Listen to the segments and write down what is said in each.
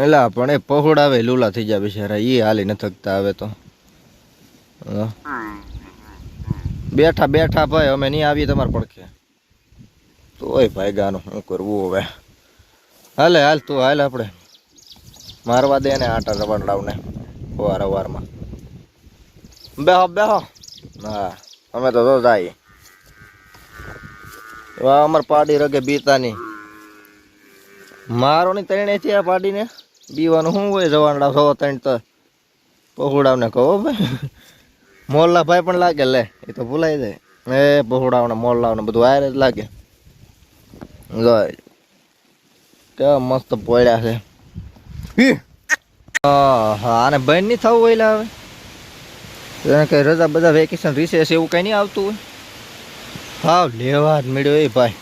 એલા, પણ એ પહોળાવે લૂલા થઈ જાય બિચારા. એ હાલી ન થકતા હવે તો. બેઠા બેઠા ભાઈ, અમે નહીં આવીએ તમારે પડખે. તોય ભાઈ ગાનું શું કરવું હવે? હાલે, હાલ, તું હાલ આપણે મારવા દે ને આટા રવાડાવને વાર વારમાં બેહો બેહો. હા, અમે તો જાય અમાર પાડી રગે બીતાની. મારો ની ત્રણે છે આ પાડીને? બીવાનું શું હોય? જવાનડા સો, ત્રણ તો પહોડાવને કહો ભાઈ. મોલ્લા ભાઈ પણ લાગે, લે, એ તો ભૂલાઈ જાય. એ પહોડાવને મોલ્લાવને બધું આયર જ લાગે. કેવા મસ્ત પોળ્યા છે. હા. આને બંધ નહીં થવું હોય લા હવે. એને કઈ રજા બધા વેકેશન રિસેસ એવું કઈ નહીં આવતું હોય? હા લેવા જ મળ્યો એ ભાઈ.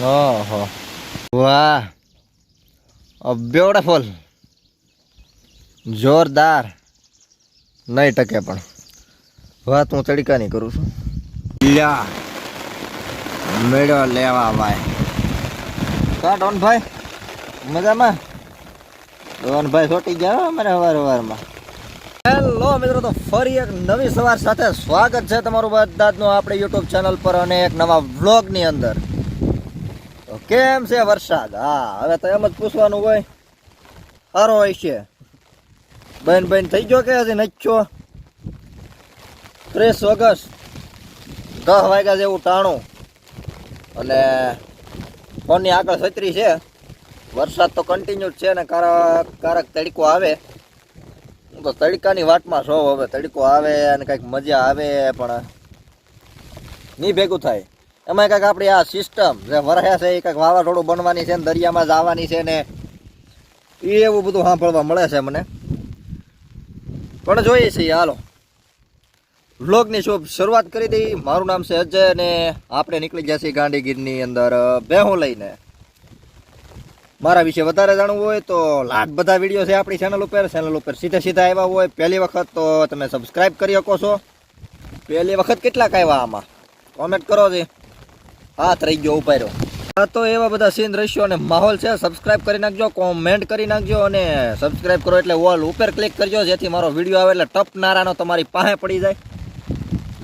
હા વાહ. બ્યુટીફુલ જોરદાર. નહીં ટકે પણ. વાત હું તડીકાની કરું છું. લ્યા. મેળો લેવા ભાઈ. કા ડોનભાઈ? મજામાં? ડોનભાઈ છોટી ગયા અમારે સવાર સવારમાં હેલો મિત્રો, તો ફરી એક નવી સવાર સાથે સ્વાગત છે તમારું બધાનું આપણે યુટ્યુબ ચેનલ પર અને એક નવા વ્લોગની અંદર. કેમ છે વરસાદ? હા, હવે તો એમ જ પૂછવાનું હોય. સારો હોય છે. બેન બેન થઈ ગયો કે હજી નચ્યો? ત્રીસ ઓગસ્ટ દસ વાગ્યા જેવું ટાણું. અને ફોનની આગળ છત્રી છે. વરસાદ તો કન્ટિન્યુ છે ને કારક કારક તડકો આવે. હું તો તડકાની વાટમાં છો, હવે તડકો આવે અને કંઈક મજા આવે પણ, નહીં ભેગું થાય. એમાં કંઈક આપણી આ સિસ્ટમ જે વરહે છે, એ કંઈક વાવાઝોડું બનવાની છે ને દરિયામાં જવાની છે ને, એ એવું બધું સાંભળવા મળે છે મને. પણ જોઈએ છીએ, હાલો. વ્લોગની શુભ શરૂઆત કરી દઈ. મારું નામ છે અજય અને આપણે નીકળી ગયા છીએ ગાંધીગીરની અંદર બેહું લઈને. મારા વિશે વધારે જાણવું હોય તો લાખ બધા વીડિયો છે આપણી ચેનલ ઉપર. ચેનલ ઉપર સીધા સીધા આવ્યા હોય. પહેલી વખત તો તમે સબસ્ક્રાઈબ કરી શકો છો. પહેલી વખત કેટલાક આવ્યા આમાં. કોમેન્ટ કરો છે હાથ રહી ગયો ઊભા રહ્યો તો એવા બધા સીન દ્રશ્યો અને માહોલ છે. સબસ્ક્રાઇબ કરી નાખજો કોમેન્ટ કરી નાખજો અને સબસ્ક્રાઇબ કરો એટલે ઓલ ઉપર ક્લિક કરજો, જેથી મારો વીડિયો આવે એટલે ટપ નારાનો તમારી પાસે પડી જાય.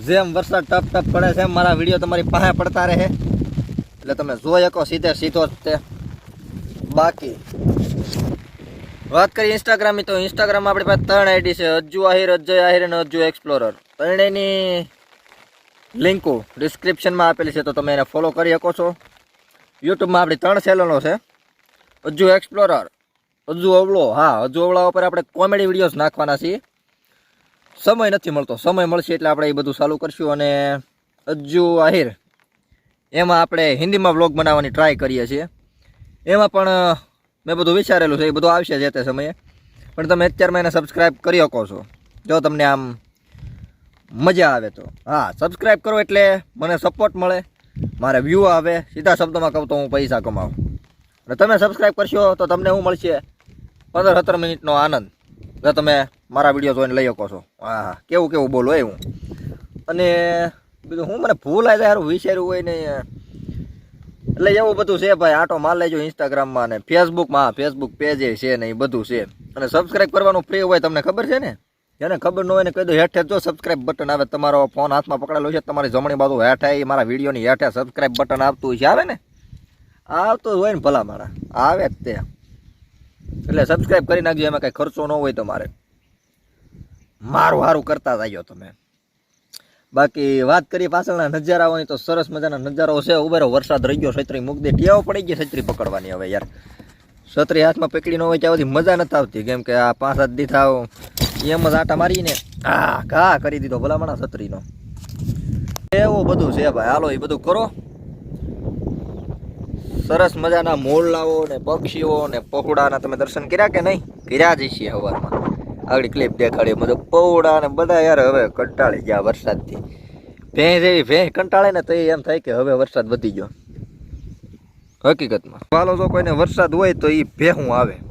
જેમ વરસાદ ટપ ટપ પડે છે મારા વીડિયો તમારી પાસે પડતા રહે. એટલે તમે જોઈ શકો સીધે સીધો જ તે. બાકી, વાત કરીએ ઇન્સ્ટાગ્રામની તો ઇન્સ્ટાગ્રામ આપણી પાસે ત્રણ આઈડી છે. અજ્જુ આહિર અજય આહિર અને અજ્જુ એક્સપ્લોરર ત્રણેયની લિંકો ડિસ્ક્રિપ્શનમાં આપેલી છે, તો તમે એને ફોલો કરી શકો છો. યુટ્યુબમાં આપણી ત્રણ ચેનલો છે. હજુ એક્સપ્લોરર હજુ અવળો, હા હજુ અવળા ઉપર આપણે કોમેડી વિડીયોઝ નાખવાના છીએ. સમય નથી મળતો, સમય મળશે એટલે આપણે એ બધું ચાલુ કરશું અને હજુ આહિર, એમાં આપણે હિન્દીમાં વ્લોગ બનાવવાની ટ્રાય કરીએ છીએ. એમાં પણ મેં બધું વિચારેલું છે, એ બધું આવશે જે તે સમયે. પણ તમે અત્યારમાં એને સબસ્ક્રાઈબ કરી શકો છો. જો તમને આમ મજા આવે તો. હા સબસ્ક્રાઈબ કરો એટલે મને સપોર્ટ મળે. મારે વ્યૂ આવે. સીધા શબ્દોમાં કહું તો હું પૈસા કમાવું. અને તમે સબસ્ક્રાઈબ કરશો તો તમને શું મળશે? પંદર સત્તર મિનિટનો આનંદ. જો તમે મારા વીડિયો જોઈને લઈ શકો છો. હા કેવું કેવું બોલો એ હું. અને બીજું હું મને ભૂલાય જાય સારું વિચાર્યું હોય ને એટલે એવું બધું છે ભાઈ, આટો માર લેજો ઇન્સ્ટાગ્રામમાં ને ફેસબુકમાં ફેસબુક પેજ છે ને એ બધું છે. અને સબસ્ક્રાઈબ કરવાનું ફ્રી હોય, તમને ખબર છે ને? જેને ખબર ન હોય ને કહી દો, હેઠે જો સબસ્ક્રાઇબ બટન આવે, તમારો ફોન હાથમાં પકડેલો છે, તમારી જમણી બાજુ હેઠે એ મારા વિડીયોની હેઠે સબસ્ક્રાઇબ બટન આવતું છે, આવે ને? આવતું હોય ને ભલા મારા આવે જ તે. એટલે સબસ્ક્રાઇબ કરી નાખજો, એમાં કંઈ ખર્ચો ન હોય તમારે. મારું સારું કરતા જાયો તમે. બાકી વાત કરીએ પાછળના નજારાઓની, તો સરસ મજાના નજારાઓ છે. ઉભેરો વરસાદ રહી ગયો, છત્રી મૂક દે. ટેવ પડી ગઈ છત્રી પકડવાની હવે યાર. છત્રી હાથમાં પકડી ન હોય ત્યાં સુધી મજા નથી આવતી, કેમ કે આ પાંચ સાત દી થાવ એમ જ આટા મારીને આ ઘા કરી દીધો ભલામણા છત્રીનો. એવું બધું છે ભાઈ? હાલો, એ બધું કરો. સરસ મજાના મોરલાઓ ને પક્ષીઓ ને પહોળાના તમે દર્શન કર્યા કે નહીં? કર્યા જ છીએ હવારમાં. આગળ ક્લિપ દેખાડી મતલબ પહોળા ને બધા યાર હવે કંટાળી ગયા વરસાદથી. ભેંસ એવી ભેંસ કંટાળે ને તો એમ થાય કે હવે વરસાદ વધી ગયો. હકીકતમાં. ચાલો જો કોઈને વરસાદ હોય તો એ ભેહું આવે.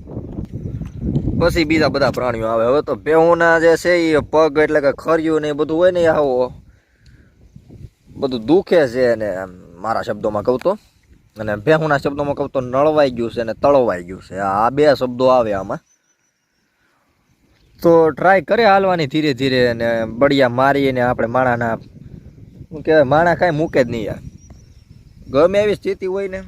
પછી બીજા બધા પ્રાણીઓ આવે. હવે તો ભેહુંના જે છે એ પગ એટલે કે ખર્યું ને એ બધું હોય ને આવો. બધું દુખે છે ને આમ મારા શબ્દોમાં કહું તો. અને ભેહુના શબ્દોમાં કહું તો નળવાઈ ગયું છે અને તળવાઈ ગયું છે. આ બે શબ્દો આવે આમાં. તો ટ્રાય કરે હાલવાની ધીરે ધીરે અને બળિયા મારીને આપણે માણાના શું કહેવાય માણા કાંઈ મૂકે જ નહીં યાર. ગમે એવી સ્થિતિ હોય ને,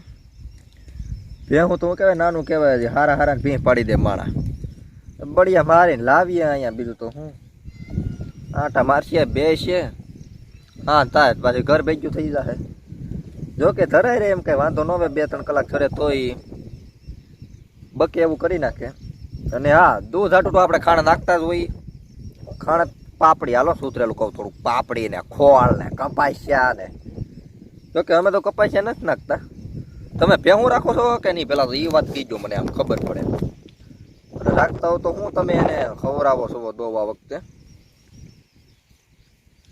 ભેહું તો કહેવાય નાનું કહેવાય હારા હારા ભીં પાડી દે માણા. બળિયા મારીને લાવીએ અહીંયા બીજું તો હું. આટા મારશે બે છે હા થાય પાછું ઘર ભેગ્યું થઈ જશે. જો કે ધરાય રે એમ કંઈ વાંધો ન આવે, બે ત્રણ કલાક ધરે તોય. બકે એવું કરી નાખે. અને હા, દૂધ હાટું તો આપણે ખાણ નાખતા જ હોઈએ ખાણ પાપડી, હાલો સુતરેલું કહું થોડુંક. પાપડી ને ખોળ ને કપાસ્યા ને જોકે અમે તો કપાસ્યા નથી નાખતા. તમે ભેહું રાખો છો કે નહીં? પહેલાં તો એ વાત કીજો મને, આમ ખબર પડે. રાખતા હો તો હું તમે એને ખવડાવો છો દોવા વખતે.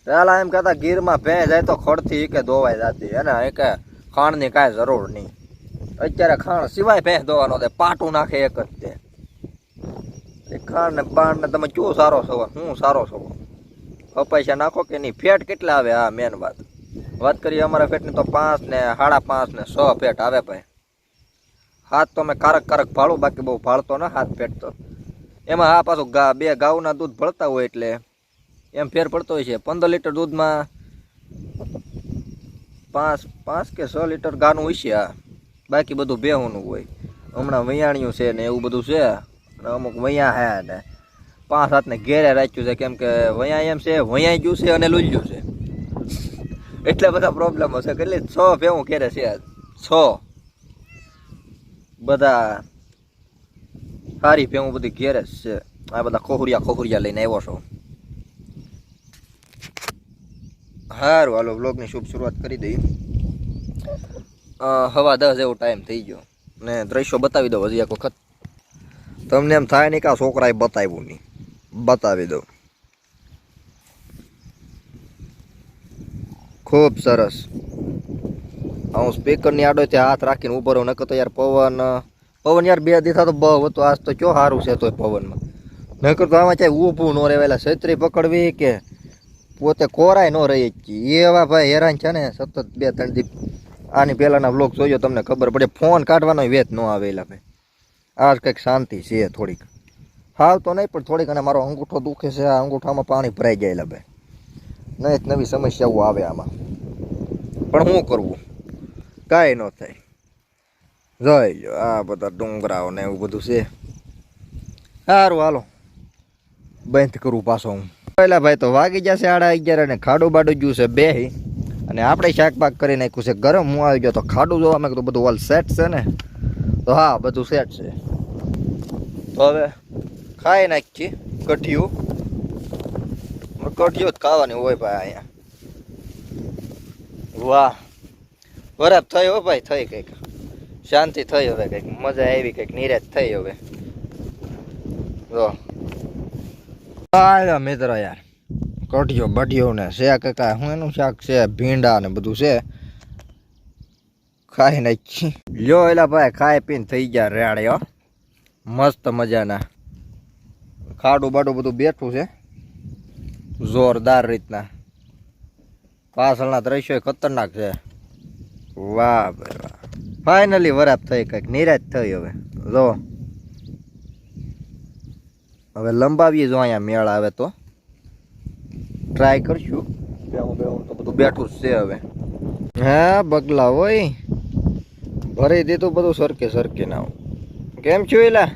પેલા એમ કહેતા ગીરમાં ભેં જાય તો ખડથી કે દોવાઈ જતી એને એ કે ખાણની કાંઈ જરૂર નહીં. અત્યારે ખાણ સિવાય ભેં દોવાનો તે પાટું નાખે એક જ તે. એ ખાણ ને પાણ ને તમે શું સારો છો હું સારો છો પૈસા નાખો કે નહીં ફેટ કેટલા આવે, આ મેન વાત. વાત કરીએ અમારા ફેટની તો પાંચ ને સાડા પાંચ ને છ ફેટ આવે ભાઈ. હાથ તો અમે કારક કારક ભાળું, બાકી બહુ ભાળતો ના હાથ ફેટ તો એમાં આ પાછું ગા, બે ગાઉના દૂધ ભળતા હોય એટલે એમ ફેર પડતો હોય છે. પંદર લીટર દૂધમાં પાંચ પાંચ કે છ લીટર ગાનું હોય છે આ. બાકી બધું બેહુંનું હોય. હમણાં વૈયાણિયું છે ને એવું બધું છે. અને અમુક વૈયા હે ને પાંચ હાથને ઘેરે રાખ્યું છે. કેમ કે વૈયા એમ છે, વૈયા ગયું છે અને લૂલ્યું છે. એટલા બધા પ્રોબ્લેમો છે. કેટલી છ ભેવું ઘેરે છે છ. બધા સારી ભેવું બધી ઘેર જ છે. આ બધા કોહરિયા કોહરિયા લઈને આવ્યો છો. સારું હાલો બ્લોગની શુભ શરૂઆત કરી દઈ હવા દસ એવો ટાઈમ થઈ ગયો. ને દ્રશ્યો બતાવી દઉં હજી એક વખત. તમને એમ થાય નહીં કે આ છોકરાએ બતાવ્યું નહીં. બતાવી દઉં. ખૂબ સરસ. હું સ્પીકરની આડો ત્યાં હાથ રાખીને ઊભો રહું, નકર તો યાર પવન પવન યાર બે દીધા તો બહુ હતો. આજ તો ક્યો સારું છે તોય પવનમાં. નકર તો આમાં ચાહે ઊભું ન રહેવાયેલા છત્રી પકડવી કે પોતે કોરાય ન રહી એવા ભાઈ હેરાન છે ને, સતત બે ત્રણ દી આની પહેલાંના વ્લોગ જોયો, તમને ખબર પડે, ફોન કાઢવાનો વેત ન આવેલા ભાઈ. આજ કંઈક શાંતિ છે થોડીક. હાલ તો નહીં, પણ થોડીક અને મારો અંગૂઠો દુખે છે. આ અંગૂઠામાં પાણી ભરાઈ ગયેલા ભાઈ. નહીં નવી સમસ્યાઓ આવે આમાં. પણ શું કરવું? કાંઈ ન થાય. જોઈ લો આ બધા ડુંગરાઓ ને એવું બધું છે. સારું, હાલો. બંધ કરું પાછો હું. પહેલા ભાઈ તો વાગી જશે આડા અગિયાર અને ખાડું બાડું ગયું છે બે અને આપણે શાકબાગ કરી નાખ્યું છે ગરમ. હું આવી ગયો તો ખાડું જોવા મેં બધું ઓલ સેટ છે ને. તો હા, બધું સેટ છે. તો હવે ખાઈ નાખીએ કઠિયું કઠિયું જ ખાવાની હોય ભાઈ અહીંયા. વાહ. બરાબર થઈ હો ભાઈ, થઈ કંઈક. શાંતિ થઈ હવે કંઈક. મજા આવી કંઈક, નિરાશ થઈ હવે. જો. આયો મિત્ર યાર. કઢિયો બઢિયો ને છે કાકા હું એનું શાક છે, ભીંડા ને બધું છે. ખાઈ નાખી. લ્યો એલા ભાઈ, ખાઈ પીને થઈ ગયા રેડે હો. મસ્ત મજાના. ખાડું બાડું બધું બેઠું છે. જોરદાર રીતના. પાછળના દ્રશ્યો ખતરનાક છે. વાહ ભાઈ વાહ. ફાઇનલી વરાપ થઈ કંઈક નિરાશ થઈ હવે. જો હવે લંબાવીએ જો અહીંયા મેળ આવે તો. ટ્રાય કરશું. બેહું બેહું તો બધું બેઠું છે હવે. હા બગલા હોય. ભરી દીધું બધું સરકે સરકે ના કેમ છું એલા?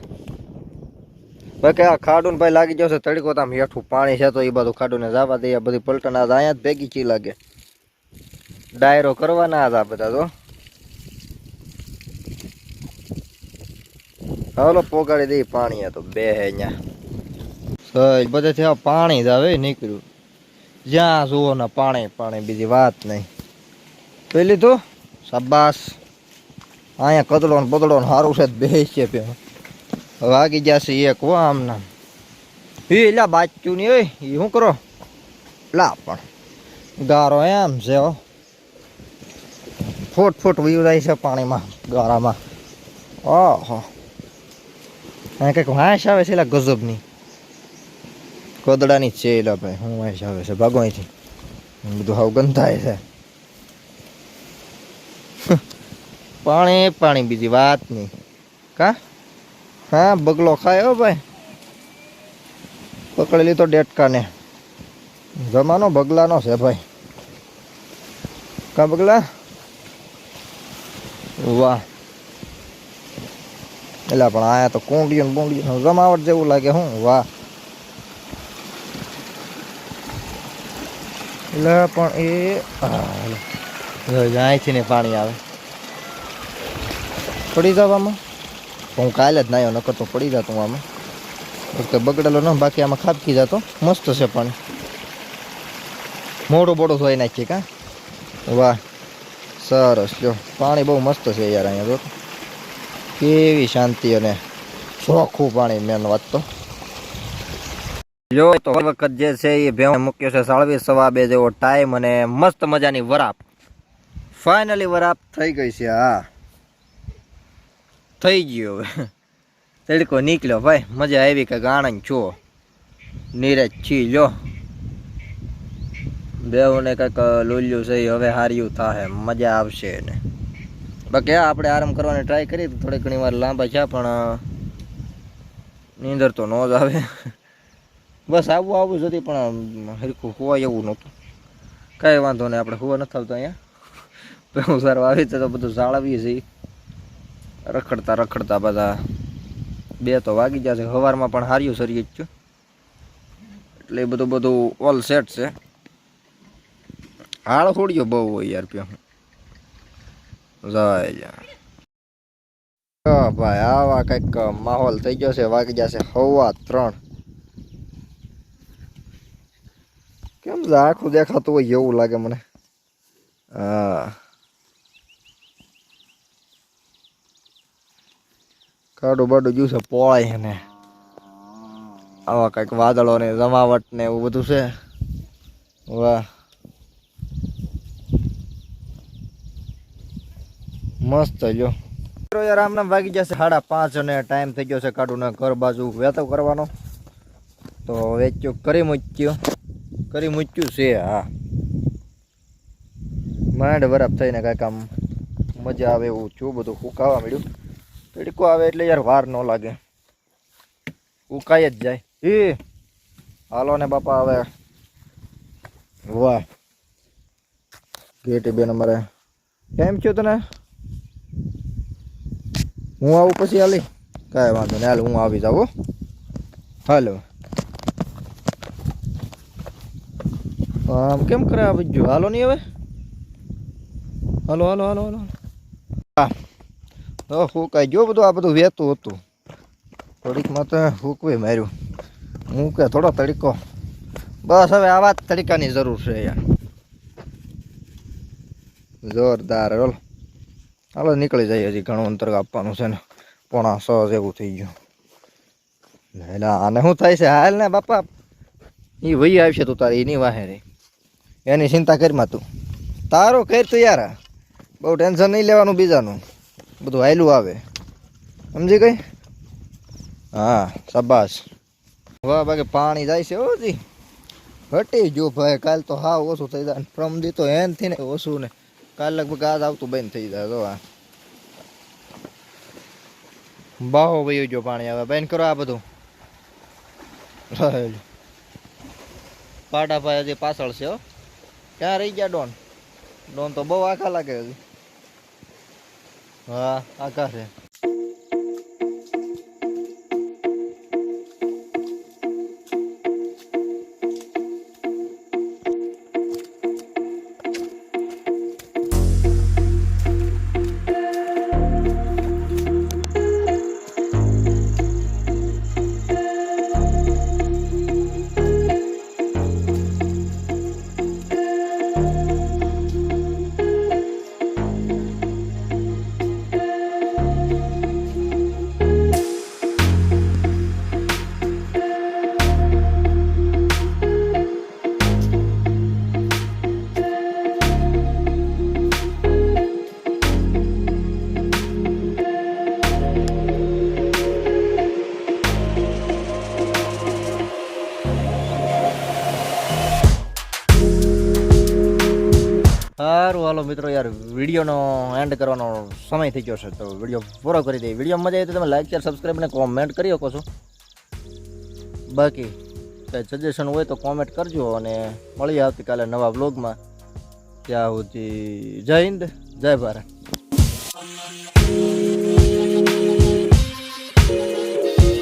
બાકી આ ખાડું ભાઈ લાગી જશે તડકો તો આમ હેઠું પાણી છે તો એ બધું ખાડું ને જવા દઈએ બધી પલટન અહીંયા જ ભેગી ચી લાગે. ડાયરો કરવાના હતા બધા તો. હાલો, પોગાડી દઈ પાણી તો બે અહીંયા સજ થયા પાણી જ આવે નીકળ્યું. જ્યાં જુઓ ને પાણી પાણી, બીજી વાત નહીં. પેલી લીધું? શાબાશ. અહીંયા કદડો ને બદડો ને સારું છે બે છે બે વાગી જશે એક હો આમ નામ એ, લા બાચ્યું નહીં હોય એ શું કરો? લા પણ. ગારો એમ છે, હો. ફૂટ ફૂટ વયું જાય છે પાણીમાં, ગારામાં. ઓહો. અહીંયા કંઈક વાંસ આવે છે એલા ગજબની. કોદડાની છે એલા ભાઈ હું વાંસ આવે છે, ભાગો અહીંથી. બધું હાવ ગંધાય છે. પાણી પાણી, બીજી વાત નહીં. કા? હા, બગલો ખાય હો ભાઈ. પકડી લીધો ડેટકાને. જમાનો બગલાનો છે ભાઈ. કા બગલા? વાહ. એટલે પણ આયા તો કુંડિયું ને બુંડિયું જમાવટ જેવું લાગે હું વાહ. એટલે પણ એ હા, હાલો. જો અહીંથી ને પાણી આવે. પડી જાવ આમાં? હું કાલે જ નાયો નકર તો પડી જતું આમાં. વખતે બગડેલો ન બાકી આમાં ખાબકી જતો. મસ્ત છે પાણી. મોડું બોડું ધોઈ નાખીએ કા? વાહ. સરસ. જો પાણી બહુ મસ્ત છે યાર અહીંયા તો કેવી શાંતિ અને ચોખ્ખું પાણી મેન વાત તો. જો તો વખત જે છે એ ભેવ મૂક્યો છે સાળવી સવા બે જેવો ટાઈમ અને મસ્ત મજાની વરાપ. ફાઇનલી વરાપ થઈ ગઈ છે, હા. થઈ ગયો હવે. તડકો નીકળ્યો ભાઈ, મજા આવી કે ગાણન છો નીરજ છી લ્યો. બેવને કંઈક લોલ્યું છે હવે હાર્યું થાય મજા આવશે ને બાકી આપણે આરામ કરવાની ટ્રાય કરી થોડી ઘણી વાર લાંબા છે, પણ નીંદર તો ન જ આવે. બસ આવું આવું જ હતી, પણ હરખું હોવાય એવું નહોતું. કાંઈ વાંધો નહીં, આપણે હોવા નથી આવતો અહીંયા. પેલું સારું આવી તો બધું જાળવીએ છીએ. રખડતા રખડતા બધા. બે તો વાગી જશે સવારમાં પણ હાર્યું સરીએ જ છું. એટલે બધું બધું ઓલ સેટ છે. હાળ થોડીયો બહુ હોય યાર પ્યો જાય ભાઈ, આવા કંઈક માહોલ થઈ ગયો છે, વાગી જશે હવા ત્રણ. કેમ આખું દેખાતું હોય એવું લાગે મને. હા. કાડું બાડું જ્યું છે, પોળાય ને. આવા કંઈક વાદળો ને જમાવટ ને એવું બધું છે. વાહ. મસ્ત જો. યાર આમને વાગી જશે સાડા પાંચ અને ટાઈમ થઈ ગયો છે કાઢુંના ઘર બાજુ વેતો કરવાનો. તો વેચ્યું કરી મૂક્યું. કરી મૂક્યું છે, હા. માંડ બરાબર થઈને કાંઈક આમ મજા આવે એવું છું, બધું ઉકાવા મળ્યું. તડકો આવે એટલે યાર વાર ન લાગે. ઉકાઈ જ જાય. એ, હાલો ને બાપા, હવે. વાહ. ગેટી બેન અમારે. કેમ છો તને હું આવું પછી હાલી? કાંઈ વાંધો નહીં, હાલ હું આવી જાઉં હો. હાલો. આમ કેમ કરે આ બીજું હાલો નહીં હવે? હાલો હાલો હાલો હાલો. હા. તો ફૂંકાઈ ગયો બધું? આ બધું વહેતું હતું. થોડીકમાં તો ફૂંકવી માર્યું. હું કે થોડો તડકો. બસ હવે આવા જ તડકાની જરૂર છે યાર જોરદાર રોલ હાલો, નીકળી જાય હજી. ઘણું અંતર આપવાનું છે ને. પોણા સો જેવું થઈ ગયું. એટલે આને શું થાય છે? હાલ ને બાપા. એ વહી આવશે તું તારી, એની વાહે રે એની ચિંતા કરીમાં તું. તારું કર તું યાર. બહુ ટેન્શન નહીં લેવાનું બીજાનું. બધું હાયલું આવે. સમજી ગઈ? હા, શાબાશ. વાહ, બાકી પાણી જાય છે ઓજી ઘટી ગયું ભાઈ, કાલ તો હા ઓછું થઈ જાય. પ્રમ દી તો એનથી ને ઓછું ને. કાલ લગભગ આજ આવતું બંધ થઈ જાય તો આ. બાહો ભાઈ જો પાણી આવે બેન કરો આ બધું. પાટા ભાઈ હજી પાછળ છે ક્યાં રહી ગયા ડોન? ડોન તો બહુ આખા લાગે હજી. હા, આખા છે. સારું હાલો મિત્રો યાર, વિડીયોનો એન્ડ કરવાનો સમય થઈ ગયો છે, તો વીડિયો પૂરો કરી દઈએ વીડિયો મજા આવી તો તમે લાઈક શેર સબસ્ક્રાઈબ અને કોમેન્ટ કરી શકો છો. બાકી કંઈ સજેશન હોય તો કોમેન્ટ કરજો અને મળીએ આવતીકાલે નવા બ્લોગમાં ત્યાં સુધી જય હિન્દ, જય ભારત.